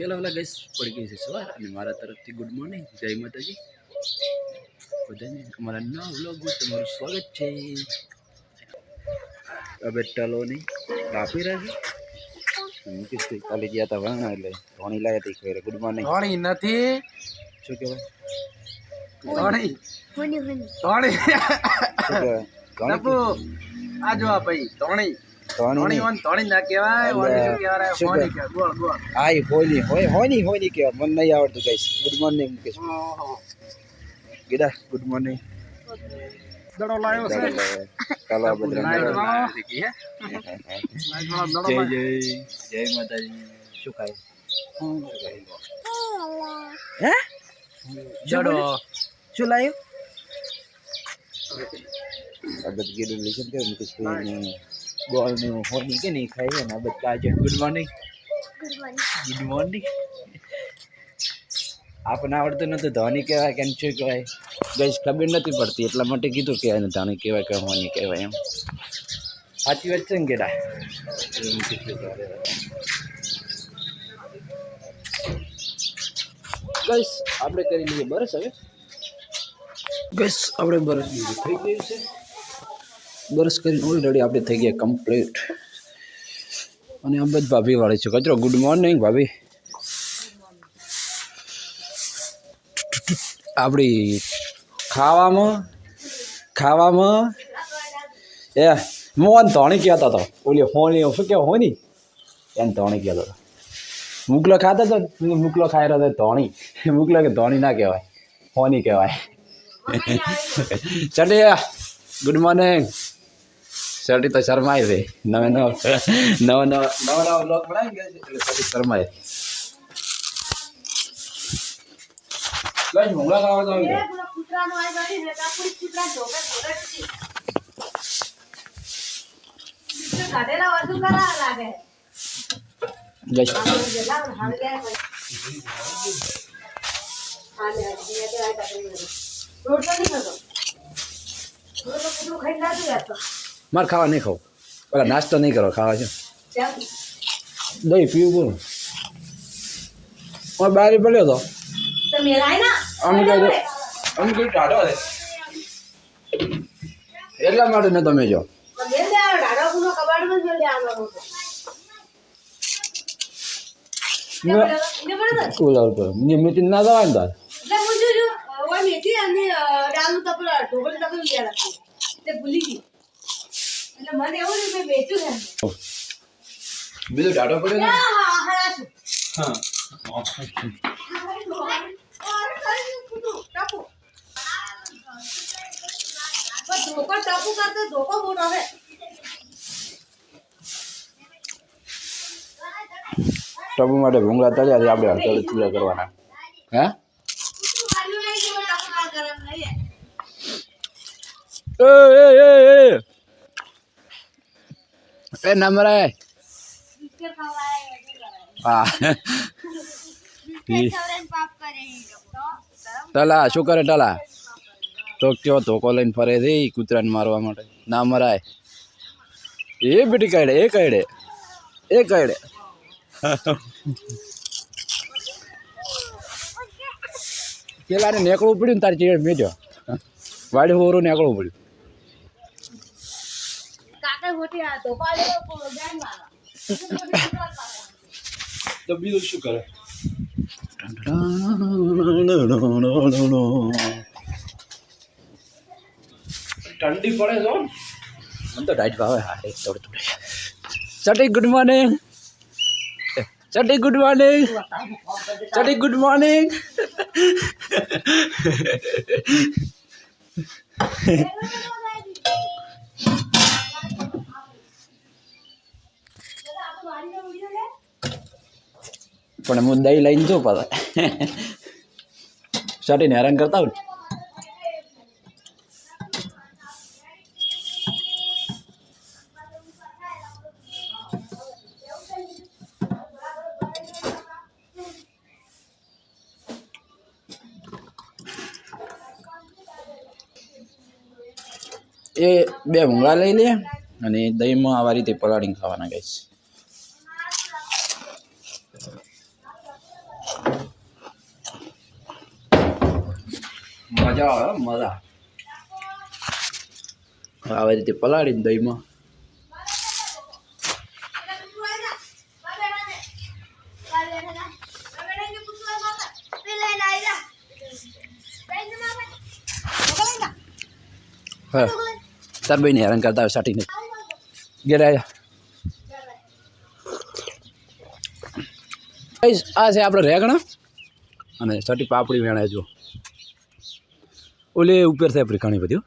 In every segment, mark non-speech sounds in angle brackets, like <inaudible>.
વેલા વેલા ગેસ પડી ગઈ છે સવાર અને મારા તરફથી ગુડ મોર્નિંગ જય માતાજી. બધાને અમારા નવા વ્લોગમાં તમારું સ્વાગત છે. હવે ટલોની કાપી રહ્યા છે કાલે ગયા હતા વાણા એટલે ધોણી લાગે હતી ખબર ગુડ મોર્નિંગ ધોણી નથી. શું કહેવાય? ધોણી. ધોણી ધોણી. આ જો આ ભાઈ ધોણી. ધોણી. ધોણી ના કહેવાય ઓને કહેવાય હોની કહેવાય? ગોળ ગોળ હા એ હોની હોય હોની હોની કહેવાય. મને નહીં આવડતું કહીશ ગુડ મોર્નિંગ મુકેશ. ગીડા ગુડ મોર્નિંગ દડો લાવ્યો છે. ચાલો આ બધા લાઈટ વાળો જય લાઈટ વાળો દડો લાવ્યો. જય જય માતાજી. શું ખાય? હે? શું શું લાવ્યો આ ગીડું લીધું કે મુકેશ ભાઈ ગોળ ને હોની કે નહીં ખાય ને આ બધા આજે ગુડ મોર્નિંગ ગુડ મોર્નિંગ આપણને આવડતું નથી ધોની કહેવાય કેમ શું કહેવાય? ગઈ ખબર નથી પડતી, એટલા માટે કીધું કે એને ધોની કહેવાય કે હોની કહેવાય એમ. સાચી વાત છે ને ગેડા બસ આપણે કરી લઈએ બરસ હવે? બસ આપણે બરસ થઈ ગયું છે. બરસ કરીને ઓલરેડી આપણે થઈ ગયા કમ્પ્લીટ અને આ જ ભાભી વાળી છું. કચરો ગુડ મોર્નિંગ ભાભી. આપણી ખાવામાં ખાવામાં, એ મોહન ધોણી કહેતો હતો. ઓલી હોની શું કે હોની? એને ધોણી કહેતો હતો. મુકલો ખાતો હતો મુકલો ખાઈ રહ્યો ધોણી. મુકલો કે ધોણી ના કહેવાય. હોની કહેવાય. ચટિયા ગુડ મોર્નિંગ સટી તો શરમાય રે નવે નવ નવ નવ નવ નવ બ્લોક બનાવી ગયા છે, એટલે સટી શરમાય. આવી ગયા. જઈશ મારે ખાવા નહીં ખાવું. પેલા નાસ્તો નહીં કરો, ખાવા છે. દહીં પીવું બોલું. હું બહાર પડ્યો હતો આમ કહી આમ કહ્યું ટાઢો એટલા માટે ને તમે જો. નિયમિત ના દવા ને તાર. ભૂલી ગઈ. બીજું ડાટો પડ્યો ને? હા ધોકો ટપુ કરતો ધોકો ટબુ માટે ભૂંગળા તળ્યા છે આપણે હળદર ચૂલા કરવાના. હે? એ એ એ એ. એ નમરે હા. ટલા શું કરે ટલા તો કયો ધોકો લઈને ફરે છે કૂતરાને મારવા માટે ના મરાય એ બેટી કાઢે એ કાઢે એ કાઢે પેલા ને નીકળવું પડ્યું ને તારી ચીડ મેજો વાડી હોરું નેકળવું પડ્યું કાકા મોટી આ ધોકો આલ્યો તો બીજું શું કરે? ઠંડી પડે છો મને તો ડાઈટ ભાવે હા એક થોડું થોડું ચટી ગુડ મોર્નિંગ. ચટી ગુડ મોર્નિંગ. ચટી ગુડ મોર્નિંગ. <laughs> <laughs> પણ હું દહીં લઈને શું પાછા. ચટીને હેરાન કરતા હોય એ બે ભૂંગળા લઈ લે અને દહીંમાં આવા રીતે પલાળીને ખાવાના ગઈશ મજા આવે મજા. આવી રીતે પલાળીને દહીંમાં. હા, તાર ભાઈને હેરાન કરતા હોય સાટીને. ઘેર આવ્યા આ છે આપણે રેગણા અને સટી પાપડી વેણાય જો. ઓલે ઉપર થાય આપણી ઘણી બધી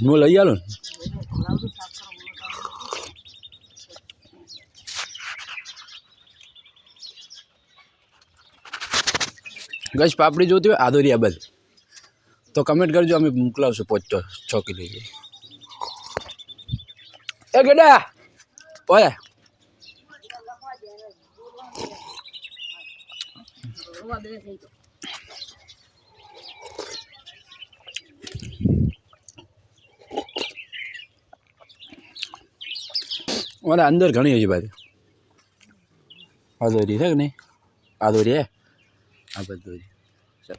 હું. લઈ ને? ગશ, પાપડી જોતી હોય આદોરિયા બધ તો કમેન્ટ કરજો, અમે મોકલાવશું પહોંચતો ચોકી લઈ જઈ એ ગેડા! ઓય! ઓલે અંદર ઘણી હજી બાજુ આદોરી છે કે નહીં આદોરી હે આ બધું દોરી છે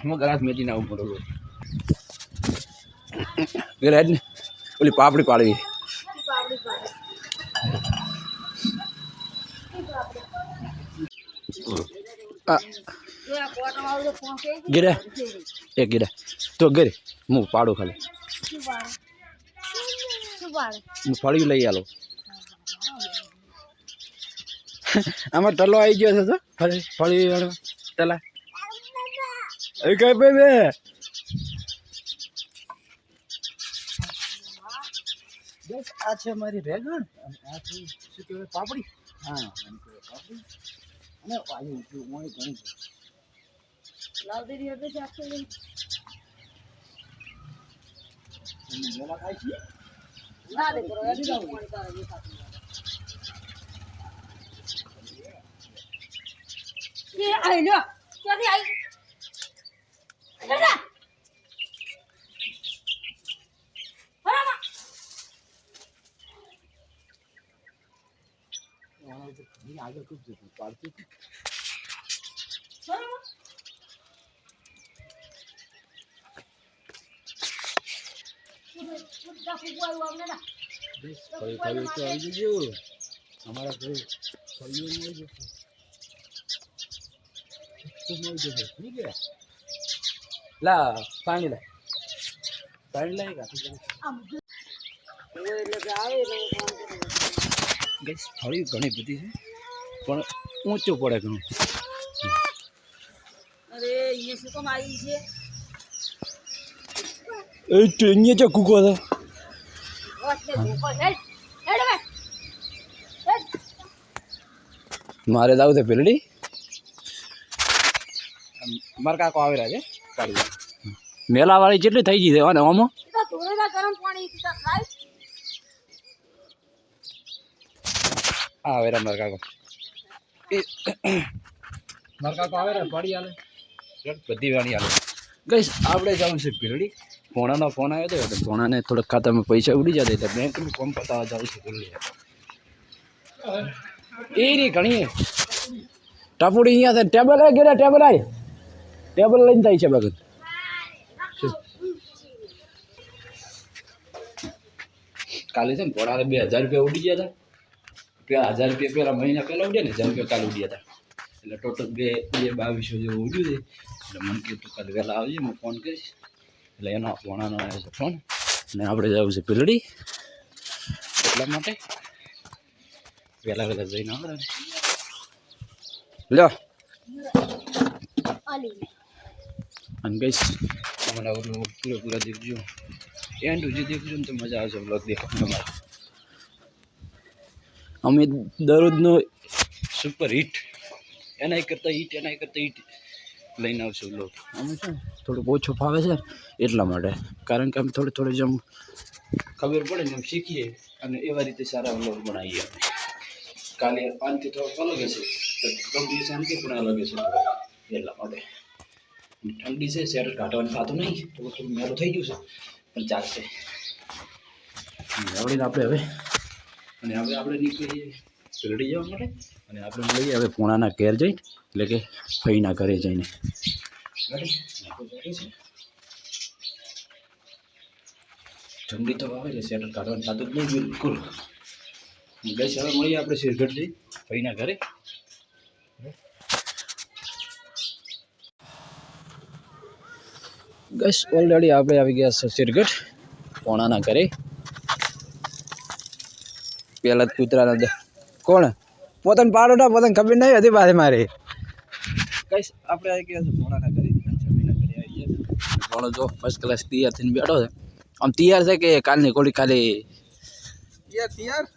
હું ગ્લાસ મેચી ના ઉપર ઓલું ઘરે ને ઓલી પાપડી પાડવી ગીરે? એ ગીરે. તો ઘરે હું પાડું ખાલી. હું ફળિયું લઈ આલો. આમાં ટલો આવી ગયો છે તો? ફળી ફળી ટલા એ કઈ ભાઈ પાપડી. અને વાયુ જો મોય ઘણી છે તમે વેલા ખાય છે ઘણી આગળ ખૂબ જતું પાડતું હતું. બસ ફળી ફળી તો આવી જજો અમારા ઘરે ફળીઓ મળી જશે ખૂબ મળી જશે ઠીક છે. લા પાણી લા પાણી લાય કા ગઈસ ફળી ઘણી બધી છે પણ ઊંચું પડે ઘણું. અરે અહીંયા શું કામ આવી છે? એ તો અહીંયા જો કૂકો છે મારે જાવ છે પેલડી? મારા કાકો આવી રહ્યા છે મેલાવાળી મેલા વાળી કેટલી થઈ ગઈ છે અને આમાં ગરમ પાણી પીતા ખાય આ આવે રહ્યા મારા કાકો એ મારા કાકો આવે રહ્યા પાડી આલે બધી વાણી આલે ગઈશ આપણે જવાનું છે પેલડી પોણાનો ફોન આવ્યો હતો એટલે પોણાને થોડાક ખાતામાં પૈસા ઉડી જતા એટલે બેંકનું ફોર્મ પતાવવા જવું છે પેલડી એ રી ઘણી ટાપુડી અહીંયા છે ટેબલ આય ગેડા ટેબલ આય ટેબલ લઈને થાય છે બગન કાલે છે ને પોણાને બે હજાર રૂપિયા ઉડી ગયા હતા પેલા હજાર રૂપિયા પહેલા મહિના પહેલાં ઉડ્યા ને હજાર રૂપિયા કાલે ઉડ્યા હતા એટલે ટોટલ બે બે બાવીસો જેવું ઉડ્યું છે. એટલે મને કીધું તું કાલે વહેલા આવજે, હું ફોન કરીશ. એટલે એનો પોણાનો આવ્યો છે ફોન અને આપણે જવું છે પીલડી. એટલા માટે વહેલા વહેલા જઈને આવે લ્યો. અને તમારા ઓલું પૂરેપૂરા દેખજો એન્ડ સુધી દેખજો ને તો મજા આવશે બ્લોગ દેખો તમારે અમે દરરોજનો સુપર હિટ એના કરતાં હિટ એના કરતાં હિટ લઈને આવશું લોક અમે છે થોડુંક ઓછો ફાવે છે એટલા માટે. કારણ કે અમે થોડી થોડી જેમ ખબર પડે ને એમ શીખીએ અને એવા રીતે સારા બ્લોગ બનાવીએ અમે. કાલે અંતે થોડોક અલગ હશે તો ગમતી શાંતિ પણ અલગ હશે એટલા માટે. ઠંડી છે શેર કાઢવાનું થતું નહીં થોડું થોડું મેળું થઈ ગયું છે. પણ ચાલશે. આવડીને આપણે હવે અને હવે આપણે નીકળીએ શિરડી જવા માટે. અને આપણે મળીએ હવે પૂણાના ઘેર જઈ, એટલે કે ફઈના ઘરે જઈને? ઠંડી તો આવે એટલે શેટર કાઢવાનું થતું જ નહીં બિલકુલ. ગઈ હવે મળીએ આપણે શિરગઢ જઈ, ફઈના ઘરે. ગસ ઓલરેડી આપણે આવી ગયા છે શિરગઢ, પોણાના ઘરે. પેલા કૂતરાના દ- કોણ? પોતાને પાડો ના પોતાને ખબર નહીં હતી પાસે મારે. કઈ આપણે આવી ગયા છે? પોણાના ઘરે જમીના ઘરે આવી ગયા છે. પોણો જો ફર્સ્ટ ક્લાસ તૈયાર થઈને બેઠો છે. આમ તૈયાર છે કે કાલની કોળી ખાલી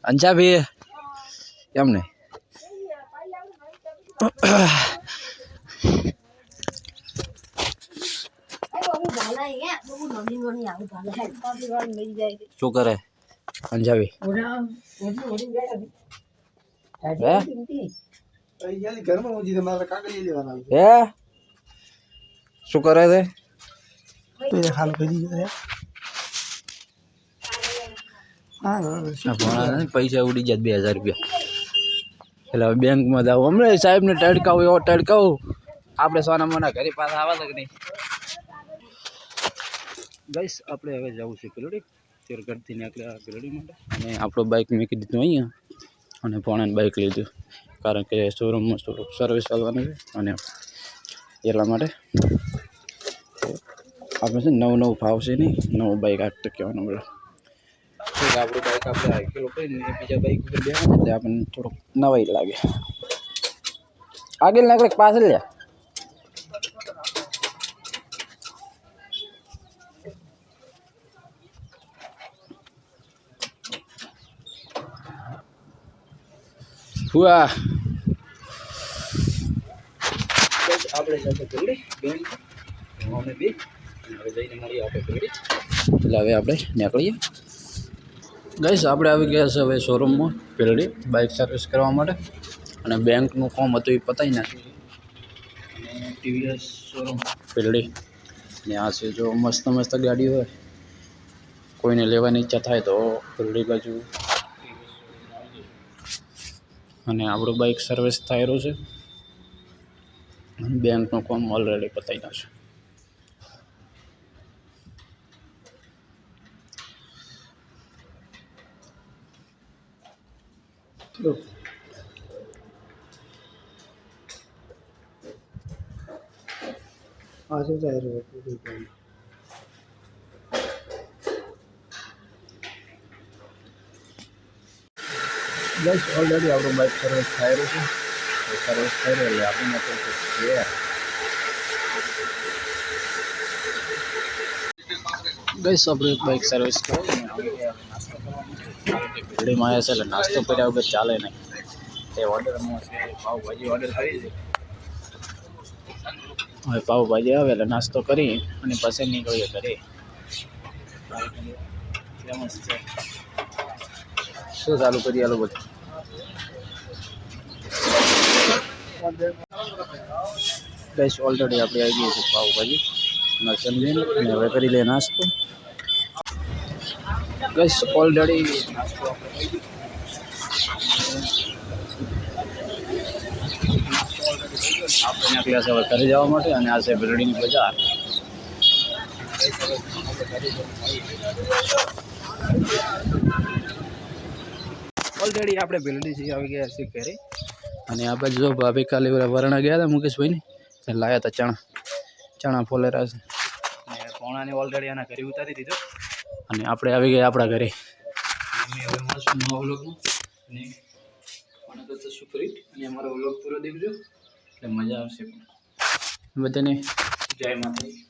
અંજા ભાઈ એમને શું કરે? અંજાવી. શું કરે છે? પૈસા ઉડી જાય બે હજાર રૂપિયા. એટલે બેંકમાં જાવ હમણાં સાહેબને ટડકાવું એવો ટડકાવું આપણે સોના મોના ઘરે પાછા આવા કે નહીં? ગઈશ આપણે હવે જવું છે? પેલોડી ઘરથી નીકળ્યા ગરડી માટે. અને આપણો બાઇક મૂકી દીધું અહીંયા. અને પોણાને બાઇક લીધું. કારણ કે શોરૂમમાં થોડુંક સર્વિસ ચાલવાનું છે. અને એટલા માટે આપણે છે નવું નવું ફાવશે નહીં નવું બાઇક આપતો કહેવાનું બોલો. આપણું બાઇક આપણે હાઈકેલું કરીને બીજા બાઇક ઉપર બેસે એટલે આપણને થોડુંક નવાઈ લાગે. આગળ નાખડે પાછળ લે. હુઆ આપણે સાથે પકડી બેન. અમે બે. હવે જઈને મળીએ આપણે પકડી. એટલે હવે આપણે નીકળીએ. ગઈશ આપણે આવી ગયા છે હવે શોરૂમમાં પેરડી બાઇક સર્વિસ કરવા માટે. અને બેંકનું ફોર્મ હતું એ પતાવી નાખ્યું અને ટીવીએસ શોરૂમ પેરડી ને આ છે જો મસ્ત મસ્ત ગાડી હોય. કોઈને લેવાની ઈચ્છા થાય તો પેરડી બાજુ અને આપણું બાઇક સર્વિસ થયેલું છે. અને બેંકનું કામ ઓલરેડી પતાવી છે. આજે શું થાય રહ્યું બસ ઓલરેડી આપણું બાઇક સર્વિસ થયેલું છે સર્વિસ થઈ એટલે આપણે તો છે ગઈશ આપણે બાઇક સર્વિસ કરી ભીડીમાં આવ્યા છે એટલે નાસ્તો કર્યા વગર ચાલે નહીં તે ઓર્ડર પાઉભાજી ઓર્ડર કરી છે હવે પાઉભાજી આવે એટલે નાસ્તો કરી અને પછી નીકળીએ ઘરે ફેમસ છે શું ચાલુ કરી આલો બધું? ગઈશ ઓલરેડી આપણે આવી ગઈ છે પાવભાજી અને સમજીને અને હવે કરી લે નાસ્તો. ગઈશ ઓલરેડી આપણે નીકળ્યા હવે ઘરે જવા માટે અને આ છે બિલ્ડિંગ બજાર ઓલરેડી આપણે ભીલડીથી આવી ગયા છીએ ઘરે. અને આ બાજુ જો ભાભી કાલે વરણા ગયા હતા મુકેશભાઈને તે લાયા હતા ચણા. ચણા ફોલેરા છે. પોણાને ઓલરેડી આના ઘરે ઉતારી દીધો. અને આપણે આવી ગયા આપણા ઘરે. અમે હવે મળશું નવા વ્લોગમાં. અને કોને તો સુપરીટ અને અમારો વ્લોગ પૂરો દેખજો. એટલે મજા આવશે બધાને જય માતાજી.